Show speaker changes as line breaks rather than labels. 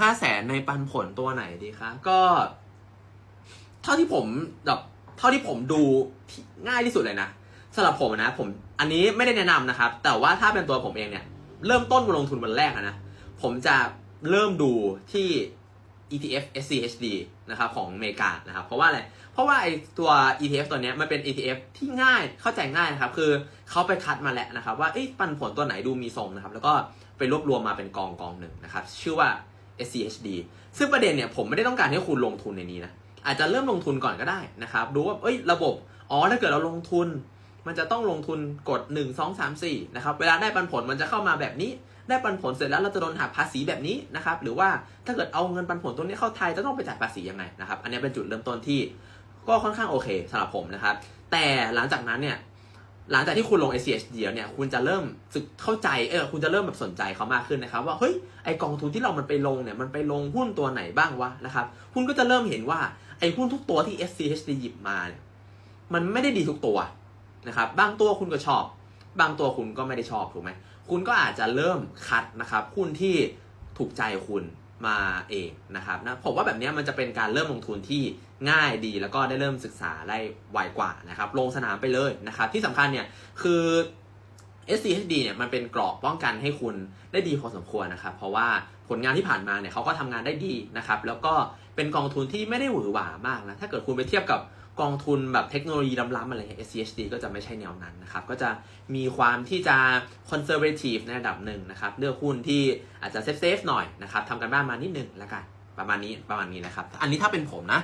ห้าแสนในปันผลตัวไหนดีคะ ก็ เท่าที่ผมแบบเท่าที่ผมดูง่ายที่สุดเลยนะสำหรับผมนะ ผมอันนี้ไม่ได้แนะนำนะครับ แต่ว่าถ้าเป็นตัวผมเองเนี่ย เริ่มต้นลงทุนวันแรกนะ ผมจะเริ่มดูที่ ETF SCHD นะครับของอเมริกานะครับ เพราะว่าอะไร เพราะว่าไอตัว ETF ตัวนี้มันเป็น ETF ที่ง่ายเข้าใจง่ายนะครับ คือเขาไปคัดมาแล้วนะครับ ว่าเอ๊ะปันผลตัวไหนดูมีทรงนะครับ แล้วก็ไปรวบรวมมาเป็นกองกองหนึ่งนะครับ ชื่อว่า SCHD ซึ่งประเด็นเนี่ยผมไม่ได้ต้องการให้คุณลงทุนในนี้นะ อาจจะเริ่มลงทุนก่อนก็ได้นะครับ ดูว่า เอ้ย ระบบ อ๋อ ถ้าเกิดเราลงทุน มันจะต้องลงทุนกด 1 2 3 4 นะครับ เวลาได้ปันผลมันจะเข้ามาแบบนี้ ได้ปันผลเสร็จแล้วเราจะโดนหักภาษีแบบนี้นะครับ หรือว่าถ้าเกิดเอาเงินปันผลตัวนี้เข้าไทยจะต้องไปจ่ายภาษียังไงนะครับ อันนี้เป็นจุดเริ่มต้นที่ ก็ค่อนข้างโอเคสำหรับผมนะครับ แต่หลังจากนั้นเนี่ย หลังจากที่คุณลง s c h เดียวเนี่ยคุณจะเริ่มสึกเข้าใจเออคุณจะเริ่มแบบสนใจเขามากขึ้นนะครับว่าเฮ้ยไอกองทุนที่เรามันไปลงเนี่ยมันไปลงหุ้นตัวไหนบ้างวะนะครับคุณก็จะเริ่มเห็นว่าไอหุ้นทุกตัวที่ SCHD หยิบมาเนี่ยมันไม่ได้ดีทุกตัวนะครับบางตัวคุณก็ชอบ บางตัวคุณก็ไม่ได้ชอบถูกไหมคุณก็อาจจะเริ่มคัดนะครับหุ้นที่ถูกใจคุณ มาเองนะครับนะผมว่าแบบนี้มันจะเป็นการเริ่มลงทุนที่ง่ายดี แล้วก็ได้เริ่มศึกษาได้ไวกว่านะครับลงสนามไปเลยนะครับที่สำคัญเนี่ยคือ SCHD เนี่ยมันเป็นกรอบป้องกันให้คุณได้ดีพอสมควรนะครับ เพราะว่าผลงานที่ผ่านมาเนี่ยเขาก็ทำงานได้ดีนะครับ แล้วก็เป็นกองทุนที่ไม่ได้หวือหวามากนะถ้าเกิดคุณไปเทียบกับ กองทุนแบบเทคโนโลยีล้ำๆอะไรเงี้ย SCHD ก็จะไม่ใช่แนวนั้นนะครับ ก็จะมีความที่จะ conservative ในระดับหนึ่งนะครับ เลือกหุ้นที่อาจจะเซฟๆหน่อยนะครับทำกันบ้านมานิดนึงแล้วกันประมาณนี้ประมาณนี้นะครับ อันนี้ถ้าเป็นผมนะ